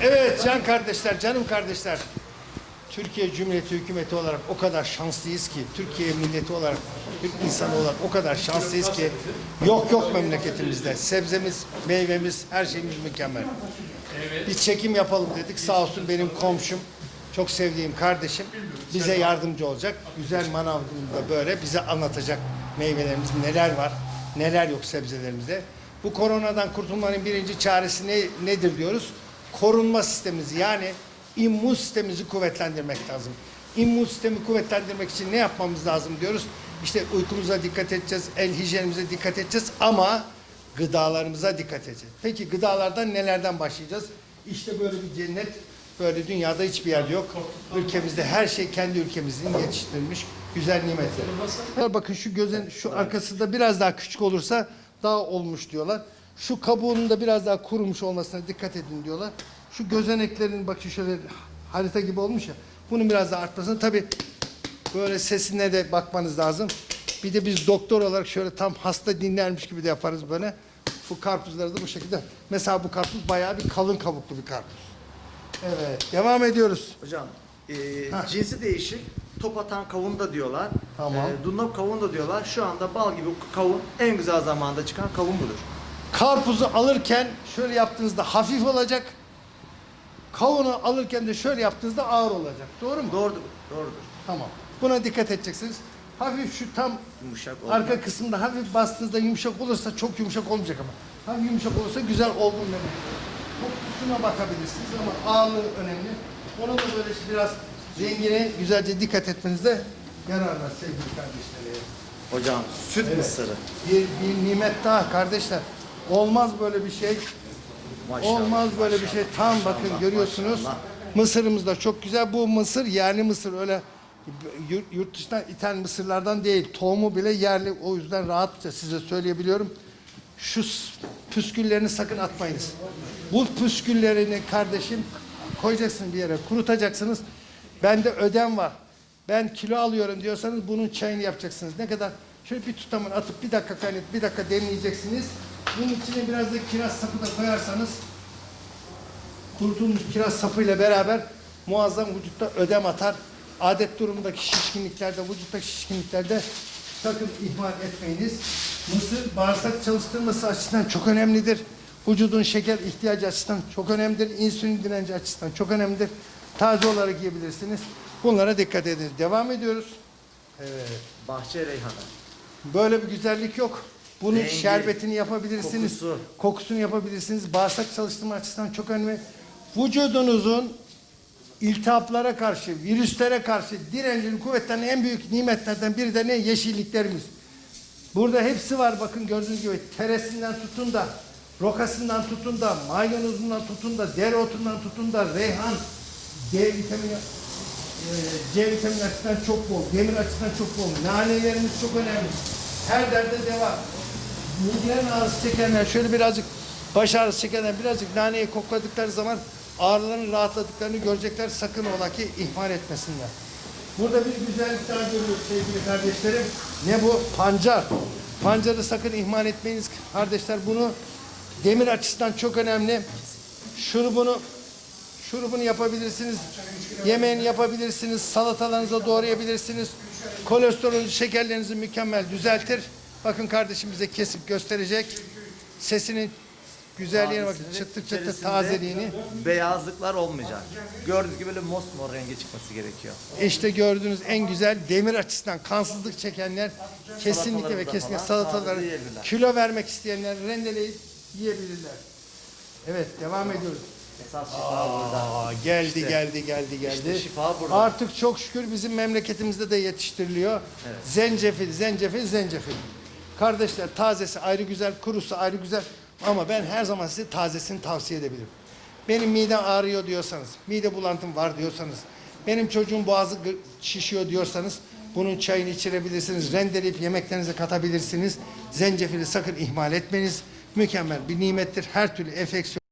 Evet can kardeşler, canım kardeşler. Türkiye Cumhuriyeti hükümeti olarak o kadar şanslıyız ki, Türkiye milleti olarak, Türk insanı olarak o kadar şanslıyız ki yok yok memleketimizde. Sebzemiz, meyvemiz, her şeyimiz mükemmel. Bir çekim yapalım dedik. Sağ olsun benim komşum, çok sevdiğim kardeşim bize yardımcı olacak. Güzel manavında böyle bize anlatacak meyvelerimiz neler var, neler yok sebzelerimizde. Bu koronadan kurtulmanın birinci çaresi ne, nedir diyoruz? Korunma sistemimizi yani immün sistemimizi kuvvetlendirmek lazım. İmmün sistemi kuvvetlendirmek için ne yapmamız lazım diyoruz? İşte uykumuza dikkat edeceğiz, el hijyenimize dikkat edeceğiz ama gıdalarımıza dikkat edeceğiz. Peki gıdalardan nelerden başlayacağız? İşte böyle bir cennet böyle dünyada hiçbir yerde yok. Ülkemizde her şey kendi ülkemizin yetiştirilmiş güzel nimetler. Bakın şu gözün şu arkasında biraz daha küçük olursa daha olmuş diyorlar. Şu kabuğunun da biraz daha kurumuş olmasına dikkat edin diyorlar. Şu gözeneklerin bakın şöyle harita gibi olmuş ya. Bunun biraz daha artmasına tabii böyle sesine de bakmanız lazım. Bir de biz doktor olarak şöyle tam hasta dinlermiş gibi de yaparız böyle. Bu karpuzları da bu şekilde. Mesela bu karpuz bayağı bir kalın kabuklu bir karpuz. Evet, devam ediyoruz. Hocam e, cinsi değişik. Top atan kavun da diyorlar. Tamam. E, Dunlop kavun da diyorlar. Şu anda bal gibi kavun en güzel zamanda çıkan kavun budur. Karpuzu alırken şöyle yaptığınızda hafif olacak. Kavunu alırken de şöyle yaptığınızda ağır olacak. Doğru mu? Doğrudur. Doğrudur. Tamam. Buna dikkat edeceksiniz. Hafif şu tam Yumuşak oldu. arka kısımda hafif bastığınızda yumuşak olursa çok yumuşak olmayacak ama. Hafif yumuşak olursa güzel olgun demek. Kokusuna bakabilirsiniz ama ağırlığı önemli. Ona da böyle biraz rengine güzelce dikkat etmenizde yarar var sevgili kardeşlerim. Hocam süt mısırı. Bir, bir nimet daha kardeşler. Olmaz böyle bir şey. Maşallah. Olmaz böyle bir şey. Tam bakın maşallah, görüyorsunuz. maşallah. Mısırımız da çok güzel. Bu mısır yerli mısır öyle yurt, dışından ithal mısırlardan değil. Tohumu bile yerli. O yüzden rahatça size söyleyebiliyorum. Şu püsküllerini sakın atmayınız. Bu püsküllerini kardeşim koyacaksınız bir yere kurutacaksınız. Bende ödem var. Ben kilo alıyorum diyorsanız bunun çayını yapacaksınız. Ne kadar? Şöyle bir tutamın atıp bir dakika kaynatıp bir dakika demleyeceksiniz. Bunun içine biraz da kiraz sapı da koyarsanız kurutulmuş kiraz sapıyla beraber muazzam vücutta ödem atar. Adet durumundaki şişkinliklerde, vücuttaki şişkinliklerde sakın ihmal etmeyiniz. Mısır bağırsak çalıştırması açısından çok önemlidir. Vücudun şeker ihtiyacı açısından çok önemlidir. İnsülin direnci açısından çok önemlidir. Taze olarak yiyebilirsiniz. Bunlara dikkat edin. Devam ediyoruz. Evet. Bahçe reyhanı. Böyle bir güzellik yok. Bunun Rengi, şerbetini yapabilirsiniz. kokusu. Kokusunu yapabilirsiniz. Bağırsak çalıştırma açısından çok önemli. Vücudunuzun iltihaplara karşı, virüslere karşı direncini kuvvetlenen en büyük nimetlerden biri de ne? Yeşilliklerimiz. Burada hepsi var bakın gördüğünüz gibi. Teresinden tutun da, rokasından tutun da, maydanozundan tutun da, dereotundan tutun da, reyhan, D vitamini, e, C vitamini açısından çok bol, demir açısından çok bol. Nanelerimiz çok önemli. Her derde deva. Migren ağrısı çekenler şöyle birazcık baş ağrısı çekenler birazcık naneyi kokladıkları zaman ağrıların rahatladıklarını görecekler. Sakın ola ki ihmal etmesinler. Burada bir güzellik daha görüyoruz sevgili kardeşlerim. Ne bu? Pancar. Pancarı sakın ihmal etmeyiniz kardeşler. Bunu demir açısından çok önemli. Şurubunu şurubunu yapabilirsiniz. Yemeğini yapabilirsiniz. Salatalarınıza doğrayabilirsiniz. Kolesterolünüzü, şekerlerinizi mükemmel düzeltir. Bakın kardeşim bize kesip gösterecek. Sesinin güzelliğine bakın. Tazesini, Çıtır çıtır içerisinde tazeliğini. Beyazlıklar olmayacak. Gördüğünüz gibi böyle mosmor rengi çıkması gerekiyor. İşte gördüğünüz en güzel demir açısından kansızlık çekenler kesinlikle ve kesinlikle falan salataları taze yiyebilirler. kilo vermek isteyenler rendeleyip yiyebilirler. Evet devam ediyoruz. Esas şifa burada. Aa, geldi İşte- geldi geldi geldi. işte şifa burada. Artık çok şükür bizim memleketimizde de yetiştiriliyor. Zencefil, zencefil, zencefil. Kardeşler tazesi ayrı güzel, kurusu ayrı güzel. Ama ben her zaman size tazesini tavsiye edebilirim. Benim midem ağrıyor diyorsanız, mide bulantım var diyorsanız, benim çocuğum boğazı şişiyor diyorsanız bunun çayını içirebilirsiniz. Rendeleyip yemeklerinize katabilirsiniz. Zencefili sakın ihmal etmeyiniz. Mükemmel bir nimettir. Her türlü enfeksiyon